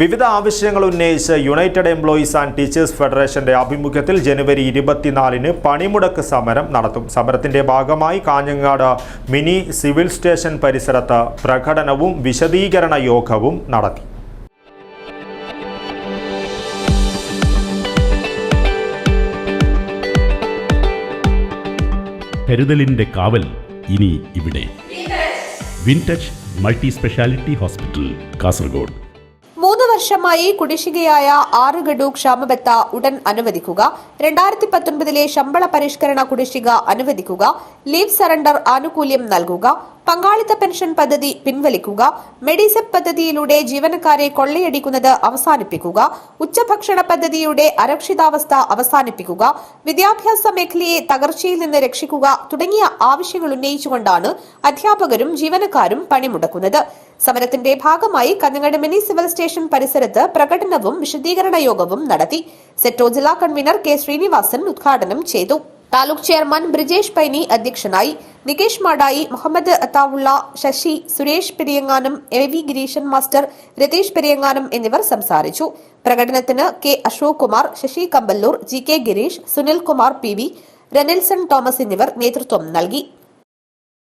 വിവിധ ആവശ്യങ്ങൾ ഉന്നയിച്ച് യുണൈറ്റഡ് എംപ്ലോയീസ് ആൻഡ് ടീച്ചേഴ്സ് ഫെഡറേഷന്റെ ആഭിമുഖ്യത്തിൽ ജനുവരി ഇരുപത്തിനാലിന് പണിമുടക്ക് സമരം നടത്തും. സമരത്തിന്റെ ഭാഗമായി കാഞ്ഞങ്ങാട് മിനി സിവിൽ സ്റ്റേഷൻ പരിസരത്ത് പ്രകടനവും വിശദീകരണ യോഗവും നടത്തി. കരുതലിന്റെ കാവൽ ഇനി ഇവിടെ. Wintouch multi speciality hospital Kasaragod. മൂന്ന് വർഷമായി കുടിശ്ശികയായ ആറ് ഗഡു ക്ഷാമബത്ത ഉടൻ അനുവദിക്കുക. രണ്ടായിരത്തി പത്തൊൻപതിലെ ശമ്പള പരിഷ്കരണ കുടിശ്ശിക അനുവദിക്കുക. ലീവ് സറണ്ടർ ആനുകൂല്യം നൽകുക. പങ്കാളിത്ത പെൻഷൻ പദ്ധതി പിൻവലിക്കുക മെഡിസെപ് പദ്ധതിയിലൂടെ ജീവനക്കാരെ കൊള്ളയടിക്കുന്നത് അവസാനിപ്പിക്കുക ഉച്ചഭക്ഷണ പദ്ധതിയുടെ അരക്ഷിതാവസ്ഥ അവസാനിപ്പിക്കുക വിദ്യാഭ്യാസ മേഖലയെ തകർച്ചയിൽ നിന്ന് രക്ഷിക്കുക തുടങ്ങിയ ആവശ്യങ്ങൾ ഉന്നയിച്ചുകൊണ്ടാണ് അധ്യാപകരും ജീവനക്കാരും പണിമുടക്കുന്നത്. സമരത്തിന്റെ ഭാഗമായി കഞ്ഞങ്ങാട് മിനി സിവിൽ സ്റ്റേഷൻ പരിസരത്ത് പ്രകടനവും വിശദീകരണ യോഗവും നടത്തി. സെറ്റോ ജില്ലാ കൺവീനർ കെ ശ്രീനിവാസൻ ഉദ്ഘാടനം ചെയ്തു. താലൂക്ക് ചെയർമാൻ ബ്രിജേഷ് പൈനി അധ്യക്ഷനായി. Nikesh Madayi Muhammad Athaulla Sasi Suresh Periyanganam A V Gireesan master Ratheesh Periyanganam എന്നിവർ സംസാരിച്ചു. പ്രകടനത്തിന് K Ashok Kumar Sasi Kamballoor G K Gireesh Sunil Kumar P V Renilson Thomas എന്നിവർ നേതൃത്വം നൽകി.